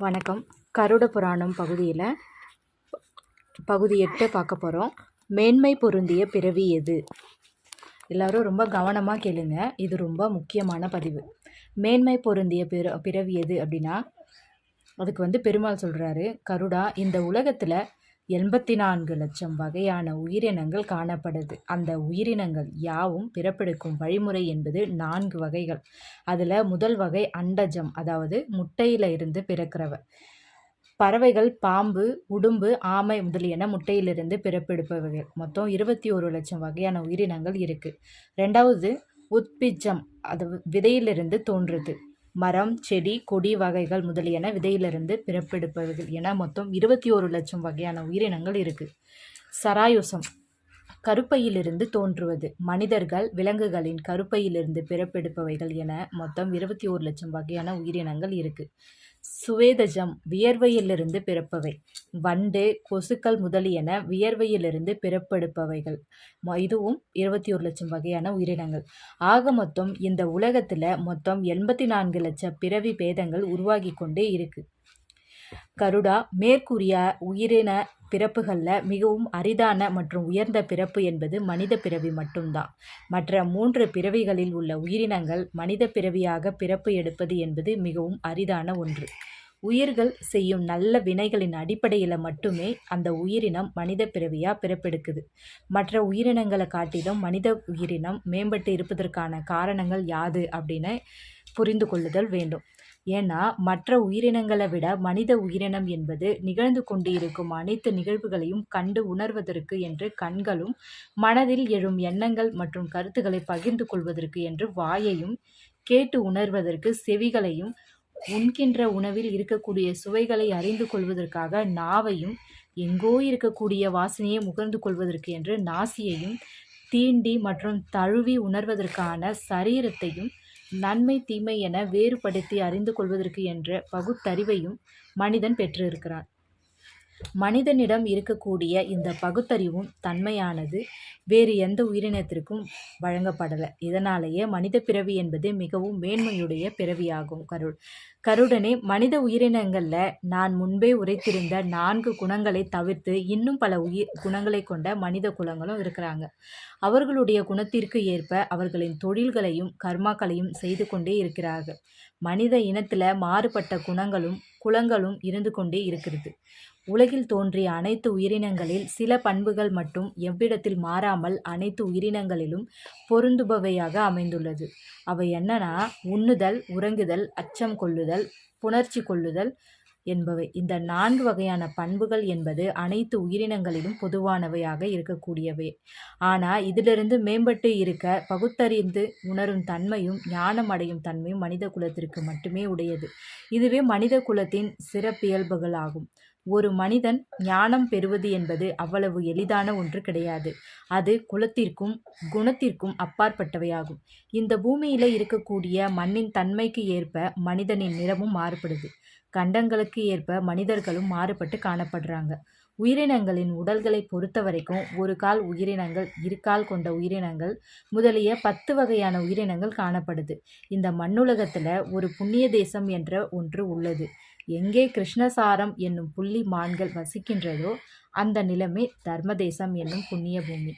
வணக்கம். கருட புராணம் பகுதியில் பகுதி எட்டு பார்க்க போகிறோம் மேன்மை பொருந்திய பிறவி எது? எல்லோரும் ரொம்ப கவனமாக கேளுங்க. இது ரொம்ப முக்கியமான பதிவு. மேன்மை பொருந்திய பிற பிறவி எது அப்படின்னா அதுக்கு வந்து பெருமாள் சொல்கிறாரு கருடா இந்த உலகத்தில் எண்பத்தி நான்கு லட்சம் வகையான உயிரினங்கள் காணப்படுது. அந்த உயிரினங்கள் யாவும் பிறப்பெடுக்கும் வழிமுறை என்பது நான்கு வகைகள். அதில் முதல் வகை அண்டஜம் அதாவது முட்டையில் இருந்து பிறக்கிறவ பறவைகள் பாம்பு உடும்பு ஆமை முதலியன முட்டையிலிருந்து பிறப்பெடுப்பவைகள். மொத்தம் இருபத்தி ஒரு லட்சம் வகையான உயிரினங்கள் இருக்குது ரெண்டாவது உத்பிஜம் அது விதையிலிருந்து தோன்றுது. மரம் செடி கொடி வகைகள் முதலியன விதையிலிருந்து பிறப்பெடுப்பவைகள் என மொத்தம் இருபத்தி ஒரு லட்சம் வகையான உயிரினங்கள் இருக்குது சராயுசம் கருப்பையிலிருந்து தோன்றுவது. மனிதர்கள் விலங்குகளின் கருப்பையிலிருந்து பிறப்பெடுப்பவைகள் என மொத்தம் இருபத்தி ஒரு லட்சம் வகையான உயிரினங்கள் இருக்குது சுவேதஜம் வியர்வையிலிருந்து பிறப்பவை. வண்டு கொசுக்கள் முதலியன வியர்வையிலிருந்து பிறப்பெடுப்பவைகள். இதுவும் இருபத்தி ஒரு லட்சம் வகையான உயிரினங்கள். ஆக மொத்தம் இந்த உலகத்தில் மொத்தம் எண்பத்தி நான்கு லட்சம் பிறவி பேதங்கள் உருவாகி கொண்டே இருக்கு. கருடா மேற்கூறிய உயிரின பிறப்புகளில் மிகவும் அரிதான மற்றும் உயர்ந்த பிறப்பு என்பது மனித பிறவி மட்டும்தான். மற்ற மூன்று பிறவிகளில் உள்ள உயிரினங்கள் மனித பிறவியாக பிறப்பு எடுப்பது என்பது மிகவும் அரிதான ஒன்று. உயிர்கள் செய்யும் நல்ல வினைகளின் அடிப்படையில் மட்டுமே அந்த உயிரினம் மனித பிறவியாக பிறப்பெடுக்குது. மற்ற உயிரினங்களை காட்டிலும் மனித உயிரினம் மேம்பட்டு இருப்பதற்கான காரணங்கள் யாது? அப்படின்னு புரிந்து கொள்ளுதல் வேண்டும். ஏன்னா மற்ற உயிரினங்களை விட மனித உயிரினம் என்பது நிகழ்ந்து கொண்டு இருக்கும் அனைத்து நிகழ்வுகளையும் கண்டு உணர்வதற்கு என்று கண்களும் மனதில் எழும் எண்ணங்கள் மற்றும் கருத்துக்களை பகிர்ந்து கொள்வதற்கு என்று வாயையும் கேட்டு உணர்வதற்கு செவிகளையும் உண்கின்ற உணவில் இருக்கக்கூடிய சுவைகளை அறிந்து கொள்வதற்காக நாவையும் எங்கோ இருக்கக்கூடிய வாசனையை முகர்ந்து கொள்வதற்கு என்று நாசியையும் தீண்டி மற்றும் தழுவி உணர்வதற்கான சரீரத்தையும் நன்மை தீமை என வேறுபடுத்தி அறிந்து கொள்வதற்கு என்ற பகுத்தறிவையும் மனிதன் பெற்றிருக்கிறான். மனிதனிடம் இருக்கக்கூடிய இந்த பகுத்தறிவும் தன்மையானது வேறு எந்த உயிரினத்திற்கும் வழங்கப்படலை. இதனாலேயே மனித பிறவி என்பது மிகவும் மேன்மையுடைய பிறவியாகும் கருள். கருடனே மனித உயிரினங்களில் நான் முன்பே உரைத்திருந்த நான்கு குணங்களை தவிர்த்து இன்னும் பல உயிர் குணங்களை கொண்ட மனித குலங்களும் இருக்கிறாங்க. அவர்களுடைய குணத்திற்கு ஏற்ப அவர்களின் தொழில்களையும் கர்மாக்களையும் செய்து கொண்டே இருக்கிறார்கள். மனித இனத்தில் மாறுபட்ட குணங்களும் குலங்களும் இருந்து கொண்டே இருக்கிறது. உலகில் தோன்றிய அனைத்து உயிரினங்களில் சில பண்புகள் மட்டும் எவ்விடத்தில் மாறாமல் அனைத்து உயிரினங்களிலும் பொருந்துபவையாக அமைந்துள்ளது. அவை என்னன்னா உண்ணுதல் உறங்குதல் அச்சம் கொள்ளுதல் புணர்ச்சி கொள்ளுதல் என்பவை. இந்த நான்கு வகையான பண்புகள் என்பது அனைத்து உயிரினங்களிலும் பொதுவானவையாக இருக்கக்கூடியவை. ஆனால் இதிலிருந்து மேம்பட்டு இருக்க பகுத்தறிந்து உணரும் தன்மையும் ஞானம் அடையும் தன்மையும் மனித குலத்திற்கு மட்டுமே உடையது. இதுவே மனித குலத்தின் சிறப்பியல்புகள் ஆகும் ஒரு மனிதன் ஞானம் பெறுவது என்பது அவ்வளவு எளிதான ஒன்று கிடையாது. அது குலத்திற்கும் குணத்திற்கும் அப்பாற்பட்டவையாகும். இந்த பூமியில் இருக்கக்கூடிய மண்ணின் தன்மைக்கு ஏற்ப மனிதனின் நிறமும் மாறுபடுது. கண்டங்களுக்கு ஏற்ப மனிதர்களும் மாறுபட்டு காணப்படுறாங்க. உயிரினங்களின் உடல்களை பொறுத்த வரைக்கும் ஒரு கால் உயிரினங்கள் இரு கால் கொண்ட உயிரினங்கள் முதலிய பத்து வகையான உயிரினங்கள் காணப்படுது. இந்த மண்ணுலகத்தில் ஒரு புண்ணிய தேசம் என்ற ஒன்று உள்ளது. எங்கே கிருஷ்ணசாரம் என்னும் புள்ளி மான்கள் வசிக்கின்றதோ அந்த நிலமே தர்மதேசம் என்னும் புண்ணிய பூமி.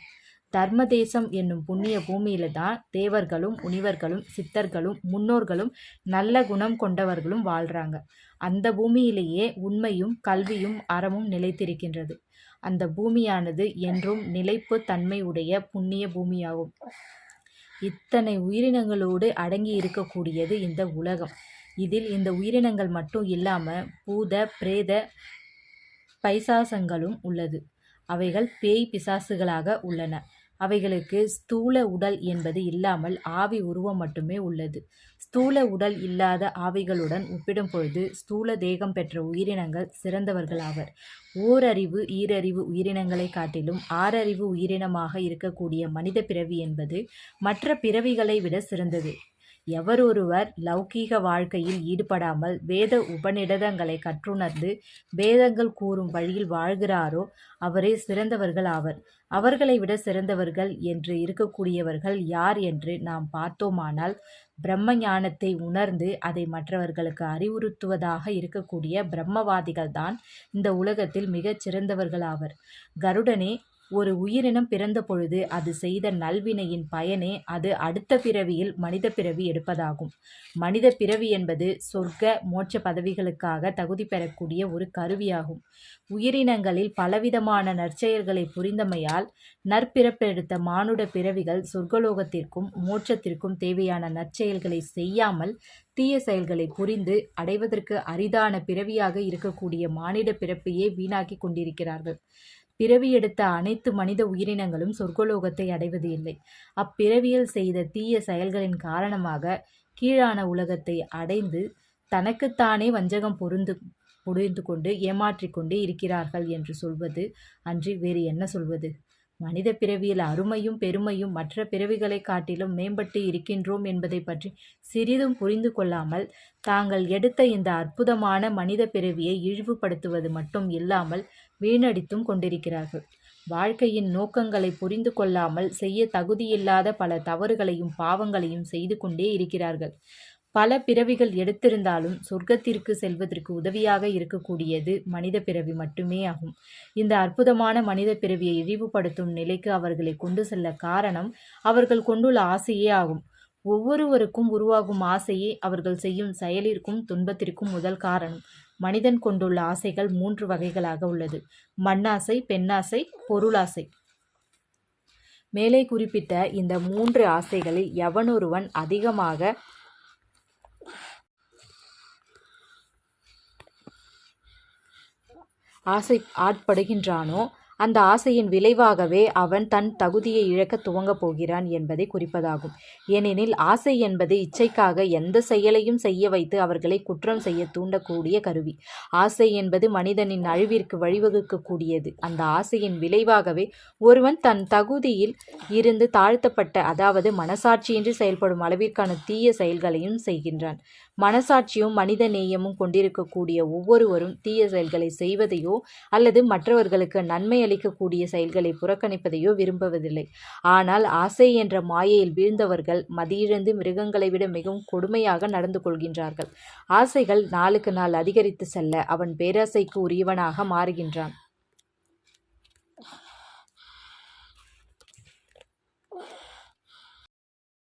தர்மதேசம் என்னும் புண்ணிய பூமியில தான் தேவர்களும் முனிவர்களும் சித்தர்களும் முன்னோர்களும் நல்ல குணம் கொண்டவர்களும் வாழ்கிறாங்க அந்த பூமியிலேயே உண்மையும் கல்வியும் அறமும் நிலைத்திருக்கின்றது. அந்த பூமியானது என்றும் நிலைப்பு தன்மை உடைய புண்ணிய பூமியாகும். இத்தனை உயிரினங்களோடு அடங்கி இருக்கக்கூடியது இந்த உலகம். இதில் இந்த உயிரினங்கள் மட்டும் இல்லாமல் பூத பிரேத பைசாசங்களும் உள்ளது. அவைகள் பேய் பிசாசுகளாக உள்ளன. அவைகளுக்கு ஸ்தூல உடல் என்பது இல்லாமல் ஆவி உருவம் மட்டுமே உள்ளது. ஸ்தூல உடல் இல்லாத ஆவிகளுடன் ஒப்பிடும் பொழுது ஸ்தூல தேகம் பெற்ற உயிரினங்கள் சிறந்தவர்களாவர். ஓரறிவு ஈரறிவு உயிரினங்களை காட்டிலும் ஆறறிவு உயிரினமாக இருக்கக்கூடிய மனித பிறவி என்பது மற்ற பிறவிகளை விட சிறந்தது. எவரொருவர் லௌகீக வாழ்க்கையில் ஈடுபடாமல் வேத உபநிடதங்களை கற்றுணர்ந்து வேதங்கள் கூறும் வழியில் வாழ்கிறாரோ அவரே சிறந்தவர்கள் ஆவர். அவர்களை விட சிறந்தவர்கள் என்று இருக்கக்கூடியவர்கள் யார் என்று நாம் பார்த்தோமானால் பிரம்ம ஞானத்தை உணர்ந்து அதை மற்றவர்களுக்கு அறிவுறுத்துவதாக இருக்கக்கூடிய பிரம்மவாதிகள் தான் இந்த உலகத்தில் மிகச் சிறந்தவர்கள் ஆவர். கருடனே ஒரு உயிரினம் பிறந்த பொழுது அது செய்த நல்வினையின் பயனே அது அடுத்த பிறவியில் மனித பிறவி எடுப்பதாகும். மனித பிறவி என்பது சொர்க்க மோட்ச பதவிகளுக்காக தகுதி பெறக்கூடிய ஒரு கருவியாகும். உயிரினங்களில் பலவிதமான நற்செயல்களை புரிந்தமையால் நற்பிறப்பெடுத்த மானுட பிறவிகள் சொர்க்கலோகத்திற்கும் மோட்சத்திற்கும் தேவையான நற்செயல்களை செய்யாமல் தீய செயல்களை புரிந்து அடைவதற்கு அரிதான பிறவியாக இருக்கக்கூடிய மானிட பிறப்பையே வீணாக்கி கொண்டிருக்கிறார்கள். பிறவி எடுத்த அனைத்து மனித உயிரினங்களும் சொர்க்கலோகத்தை அடைவது இல்லை. அப்பிறவியில் செய்த தீய செயல்களின் காரணமாக கீழான உலகத்தை அடைந்து தனக்குத்தானே வஞ்சகம் பொருந்து புரிந்து கொண்டு ஏமாற்றிக்கொண்டே இருக்கிறார்கள் என்று சொல்வது அன்றி வேறு என்ன சொல்வது? மனித பிறவியில் அருமையும் பெருமையும் மற்ற பிறவிகளை காட்டிலும் மேம்பட்டு இருக்கின்றோம் என்பதை பற்றி சிறிதும் புரிந்து கொள்ளாமல் தாங்கள் எடுத்த இந்த அற்புதமான மனித பிறவியை இழிவுபடுத்துவது மட்டும் இல்லாமல் வீணடித்தும் கொண்டிருக்கிறார்கள். வாழ்க்கையின் நோக்கங்களை புரிந்து கொள்ளாமல் செய்ய தகுதியில்லாத பல தவறுகளையும் பாவங்களையும் செய்து கொண்டே இருக்கிறார்கள். பல பிறவிகள் எடுத்திருந்தாலும் சொர்க்கத்திற்கு செல்வதற்கு உதவியாக இருக்கக்கூடியது மனித பிறவி மட்டுமே ஆகும். இந்த அற்புதமான மனித பிறவியை இழிவுபடுத்தும் நிலைக்கு அவர்களை கொண்டு செல்ல காரணம் அவர்கள் கொண்டுள்ள ஆசையே ஆகும். ஒவ்வொருவருக்கும் உருவாகும் ஆசையே அவர்கள் செய்யும் செயலிற்கும் துன்பத்திற்கும் முதல் காரணம். மனிதன் கொண்டுள்ள ஆசைகள் மூன்று வகைகளாக உள்ளது. மண்ணாசை பெண்ணாசை பொருளாசை. மேலே குறிப்பிட்ட இந்த மூன்று ஆசைகளில் எவனொருவன் அதிகமாக ஆசை ஆட்படுகின்றானோ அந்த ஆசையின் விளைவாகவே அவன் தன் தகுதியை இழக்கத் துவங்கப் போகிறான் என்பதை குறிப்பதாகும். ஏனெனில் ஆசை என்பது இச்சைக்காக எந்த செயலையும் செய்ய வைத்து அவர்களை குற்றம் செய்ய தூண்டக்கூடிய கருவி. ஆசை என்பது மனிதனின் அழிவிற்கு வழிவகுக்கக்கூடியது. அந்த ஆசையின் விளைவாகவே ஒருவன் தன் தகுதியில் இருந்து தாழ்த்தப்பட்ட அதாவது மனசாட்சியின்றி செயல்படும் அளவிற்கான தீய செயல்களையும் செய்கின்றான். மனசாட்சியும் மனித நேயமும் கொண்டிருக்கக்கூடிய ஒவ்வொருவரும் தீய செயல்களை செய்வதையோ அல்லது மற்றவர்களுக்கு நன்மை அளிக்கக்கூடிய செயல்களை புறக்கணிப்பதையோ விரும்புவதில்லை. ஆனால் ஆசை என்ற மாயையில் வீழ்ந்தவர்கள் மதியிழந்து மிருகங்களை விட மிகவும் கொடுமையாக நடந்து கொள்கின்றார்கள். ஆசைகள் நாளுக்கு நாள் அதிகரித்து செல்ல அவன் பேராசைக்கு உரியவனாக மாறுகின்றான்.